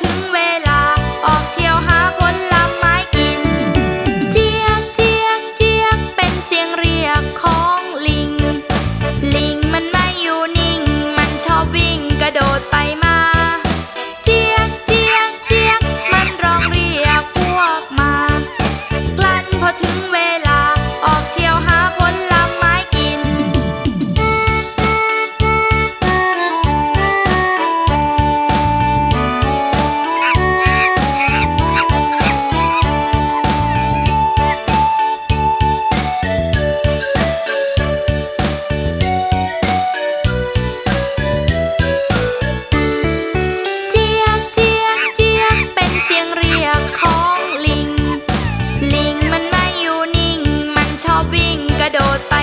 ถึงเว ระโดดไป